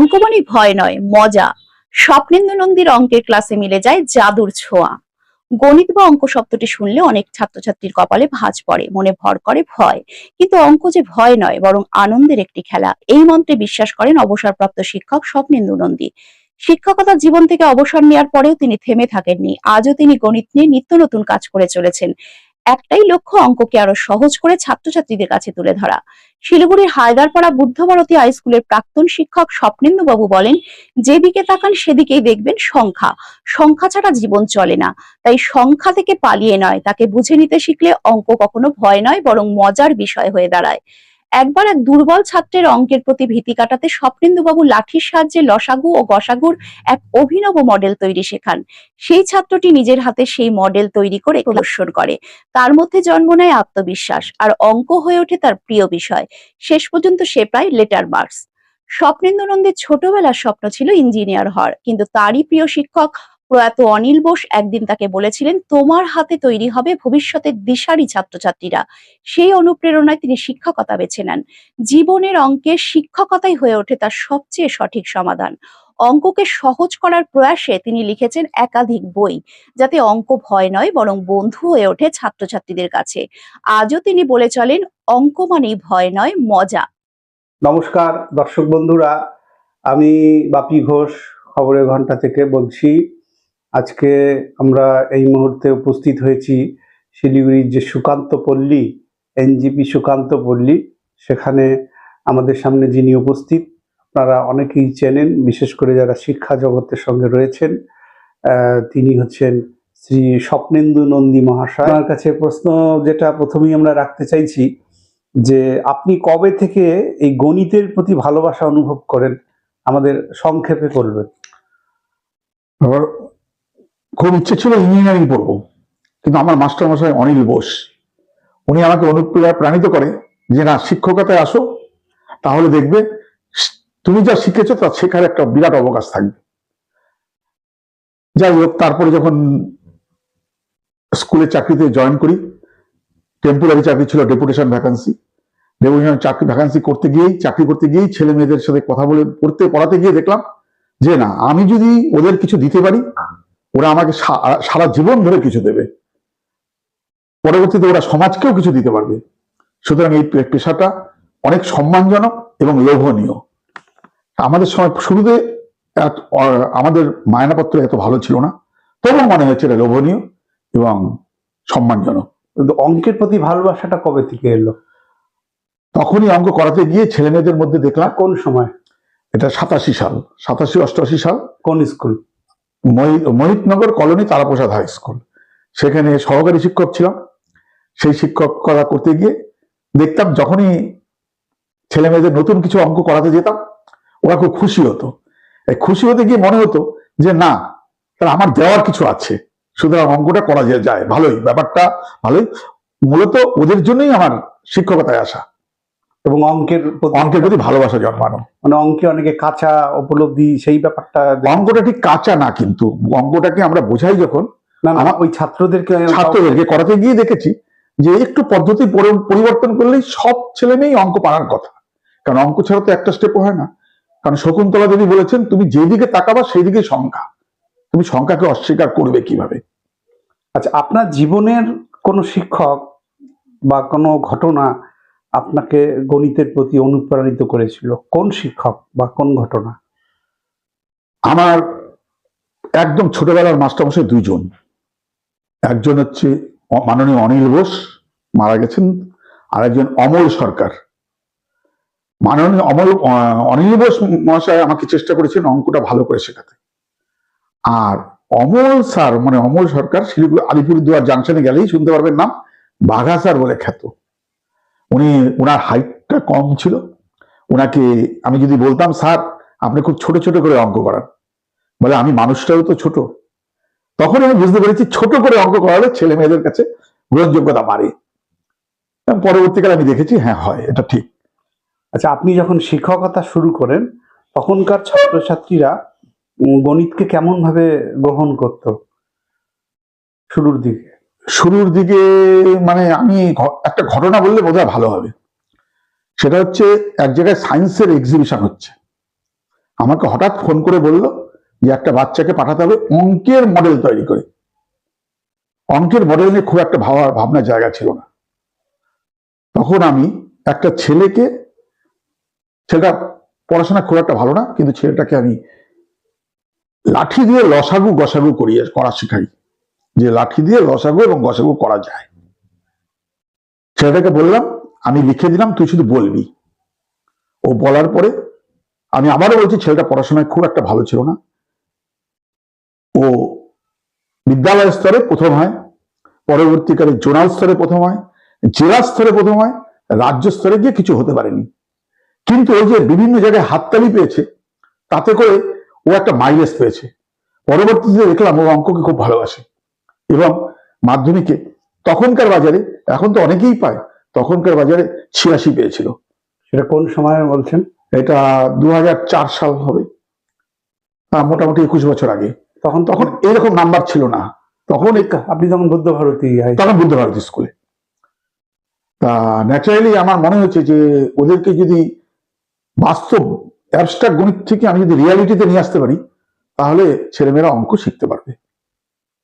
অঙ্ক মানে ভয় নয়, মজা। স্বপ্নেন্দু নন্দীর অঙ্কের ক্লাসে মিলে যায় জাদুর ছোঁয়া। গণিত বা অঙ্ক শব্দটি শুনলে অনেক ছাত্রছাত্রীর কপালে ভাঁজ পড়ে, মনে ভর করে ভয়। কিন্তু অঙ্ক যে ভয় নয়, বরং আনন্দের একটি খেলা, এই মন্ত্রে বিশ্বাস করেন অবসরপ্রাপ্ত শিক্ষক স্বপ্নেন্দু নন্দী। শিক্ষকতার জীবন থেকে অবসর নেওয়ার পরেও তিনি থেমে থাকেননি। আজও তিনি গণিত নিয়ে নিত্য নতুন কাজ করে চলেছেন। একটাই লক্ষ্য অঙ্ককে আরও সহজ করে ছাত্রছাত্রীদের কাছে তুলে ধরা। শিলিগুড়ির হায়দারপাড়া বুদ্ধভারতী হাই স্কুলের প্রাক্তন শিক্ষক স্বপ্নেন্দু বাবু বলেন, যেদিকে তাকান সেদিকেই দেখবেন সংখ্যা। সংখ্যা ছাড়া জীবন চলে না। তাই সংখ্যা থেকে পালিয়ে নয়, তাকে বুঝে নিতে শিখলে অঙ্ক কখনো ভয় নয়, বরং মজার বিষয় হয়ে দাঁড়ায়। একবার এক দুর্বল ছাত্রের অঙ্কের প্রতি ভীতি কাটাতে স্বপ্নেন্দুবাবু লাঠির সাহায্যে লসাগু ও গসাগুর এক অভিনব মডেল তৈরি শেখান। সেই ছাত্রটি নিজের হাতে সেই মডেল তৈরি করে প্রদর্শন করে। তার মধ্যে জন্ম নেয় আত্মবিশ্বাস আর অঙ্ক হয়ে ওঠে তার প্রিয় বিষয়। শেষ পর্যন্ত সে প্রায় লেটার মার্কস স্বপ্নেন্দু নন্দের ছোটবেলার স্বপ্ন ছিল ইঞ্জিনিয়ার হওয়ার, কিন্তু তারই প্রিয় শিক্ষক প্রয়াত অনিল বোস একদিন তাকে বলেছিলেন, তোমার হাতে তৈরি হবে ভবিষ্যতের দিশারি ছাত্রছাত্রীরা। সেই অনুপ্রেরণায় তিনি শিক্ষকতা বেছে নেন। জীবনের অঙ্কে শিক্ষকতাই হয়ে ওঠে তার সবচেয়ে সঠিক সমাধান। অঙ্ককে সহজ করার প্রয়াসে তিনি লিখেছেন একাধিক বই, যাতে অঙ্ক ভয় নয়, বরং বন্ধু হয়ে ওঠে ছাত্রছাত্রীদের কাছে। আজও তিনি বলে চলেন, অঙ্ক মানেই ভয় নয়, মজা। নমস্কার, দর্শক বন্ধুরা, আমি বাপি ঘোষ, খবরের ঘণ্টা থেকে বলছি আজকে আমরা এই মুহূর্তে উপস্থিত হয়েছি শিলিগুড়ির যে সুকান্ত পল্লী, এনজিপি সুকান্ত পল্লী, সেখানে আমাদের সামনে যিনি উপস্থিত, আপনারা অনেকেই চেনেন, বিশেষ করে যারা শিক্ষা জগতের সঙ্গে রয়েছেন তিনি হচ্ছেন শ্রী স্বপ্নেন্দু নন্দী মহাশয়। আমার কাছে প্রশ্ন যেটা প্রথমেই আমরা রাখতে চাইছি, যে আপনি কবে থেকে এই গণিতের প্রতি ভালোবাসা অনুভব করেন? আমাদের সংক্ষেপে করবেন আমার খুব ইচ্ছে ছিল ইঞ্জিনিয়ারিং পড়ব। কিন্তু আমার মাস্টার মশাই অনিল বোস, উনি আমাকে অনুপ্রেরণা প্রাণিত করে যে, না, শিক্ষকতায় আসো, তাহলে দেখবে তুমি যা শিখেছো তা শেখার একটা বিরাট অবকাশ থাকবে। যাই হোক, তারপরে যখন স্কুলের চাকরিতে জয়েন করি টেম্পোরারি চাকরি ছিল ডেপুটেশন ভ্যাকান্সি ডেপুটেশন চাকরি ভ্যাকান্সি করতে গিয়েই, চাকরি করতে গিয়েই ছেলে মেয়েদের সাথে কথা বলে, পড়তে, পড়াতে গিয়ে দেখলাম যে, না, আমি যদি ওদের কিছু দিতে পারি ওরা আমাকে সারা জীবন ধরে কিছু দেবে। পরবর্তীতে ওরা সমাজকেও কিছু দিতে পারবে। সুতরাং এই পেশাটা অনেক সম্মানজনক এবং লোভনীয়। আমাদের সময় শুরুতে আমাদের মায়নাপত্র এত ভালো ছিল না। তবুও মনে হচ্ছে এটা লোভনীয় এবং সম্মানজনক। কিন্তু অঙ্কের প্রতি ভালোবাসাটা কবে থেকে এলো? তখনই অঙ্ক করাতে গিয়ে ছেলে মেয়েদের মধ্যে দেখলাম কোন সময়? এটা সাতাশি সাল সাতাশি অষ্টআশি সাল। কোন school? Mohitnagar colony Taraprasad high school সেখানে সহকারী শিক্ষক ছিলাম। সেই শিক্ষক করা করতে গিয়ে দেখতাম যখনই ছেলে মেয়েদের নতুন কিছু অঙ্ক করাতে যেতাম, ওরা খুব খুশি হতো। খুশি হতে গিয়ে মনে হতো যে, না তাহলে আমার দেওয়ার কিছু আছে। সুতরাং অঙ্কটা করা যায়। ভালোই, ব্যাপারটা ভালোই। মূলত ওদের জন্যই আমার শিক্ষকতায় আসা। এবং অঙ্কের অঙ্কের প্রতি ভালোবাসা জন্মানো। মানে অঙ্কে অনেকে কাঁচা উপলব্ধি সেই ব্যাপারটা অঙ্কটা ঠিক কাঁচা না কিন্তু অঙ্কটাকে আমরা বোঝাই যখন না না ওই ছাত্রদেরকে ছাত্রদেরকে করাতে গিয়ে দেখেছি যে একটু পদ্ধতি পরিবর্তন করলেই সব ছেলে মেয়েই অঙ্ক পারার কথা। কারণ অঙ্ক ছাড়া তো একটা স্টেপও হয় না। কারণ শকুন্তলা দেবী বলেছেন তুমি যেদিকে তাকাবা সেই দিকে সংখ্যা। তুমি সংখ্যাকে অস্বীকার করবে কীভাবে? আচ্ছা আপনার জীবনের কোনো শিক্ষক বা কোনো ঘটনা আপনাকে গণিতের প্রতি অনুপ্রাণিত করেছিল। কোন শিক্ষক বা কোন ঘটনা? আমার একদম ছোটবেলার মাস্টারমশাই দুইজন। একজন হচ্ছে মাননীয় অনিল বোস, মারা গেছেন। আর একজন অমল সরকার। মাননীয় অমল অনিল বোস মহাশয় আমাকে চেষ্টা করেছেন অঙ্কটা ভালো করে শেখাতে। আর অমল স্যার মানে অমল সরকার, শিলিগুড়ি আলিপুরদুয়ার জাংশনে গেলেই শুনতে পারবেন নাম, বাঘা স্যার বলে খ্যাত। উনি ওনার হাইটটা কম ছিল। ওনাকে আমি যদি বলতাম, স্যার, আপনি খুব ছোট ছোট করে অঙ্ক করান। বলে, আমি মানুষটাও তো ছোট। তখন আমি বুঝতে পেরেছি, ছোট করে অঙ্ক করালে ছেলে মেয়েদের কাছে গ্রহণযোগ্যতা বাড়ে। পরবর্তীকালে আমি দেখেছি হ্যাঁ হয়, এটা ঠিক। আচ্ছা আপনি যখন শিক্ষকতা শুরু করেন, তখনকার ছাত্রছাত্রীরা গণিতকে কেমন ভাবে গ্রহণ করত শুরুর দিকে? শুরুর দিকে মানে আমি একটা ঘটনা বললে বোধহয় ভালো হবে। সেটা হচ্ছে এক জায়গায় সায়েন্সের এক্সিবিশন হচ্ছে। আমাকে হঠাৎ ফোন করে বলল যে একটা বাচ্চাকে পাঠাতে হবে অঙ্কের মডেল তৈরি করে। অঙ্কের মডেল নিয়ে খুব একটা ভাবা ভাবনার জায়গা ছিল না। তখন আমি একটা ছেলেকে ছেলেটা পড়াশোনা খুব একটা ভালো না, কিন্তু ছেলেটাকে আমি লাঠি দিয়ে লসাগু গসাগু করিয়ে করা শেখাই। যে লাঠি দিয়ে লসাগু এবং গসাগু করা যায়। ছেলেটাকে বললাম, আমি লিখে দিলাম, তুই শুধু বলবি। ও বলার পরে আমি আবারও বলছি, ছেলেটা পড়াশোনায় খুব একটা ভালো ছিল না। ও বিদ্যালয় স্তরে প্রথম হয়, পরবর্তীকালে জোনাল স্তরে প্রথম হয়, জেলা স্তরে প্রথম হয়, রাজ্য স্তরে গিয়ে কিছু হতে পারেনি। কিন্তু ওই যে বিভিন্ন জায়গায় হাততালি পেয়েছে, তাতে করে ও একটা মাইলেজ পেয়েছে। পরবর্তীতে দেখলাম ও অঙ্ককে খুব ভালোবাসে। এবং মাধ্যমিকে তখনকার বাজারে এখন তো অনেকেই পায় তখনকার বাজারে ছিয়াশি পেয়েছিল। সেটা কোন সময় বলছেন? এটা দু হাজার চার সাল হবে মোটামুটি একুশ বছর আগে। তখন তখন এরকম নাম্বার ছিল না। তখন আপনি তখন বুদ্ধ ভারতী তখন বুদ্ধ ভারতী স্কুলে। তা ন্যাচারালি আমার মনে হচ্ছে যে ওদেরকে যদি বাস্তব অ্যাবস্ট্রাক্ট গণিত থেকে আমি যদি রিয়ালিটিতে নিয়ে আসতে পারি তাহলে ছেলেমেয়েরা অঙ্ক শিখতে পারবে।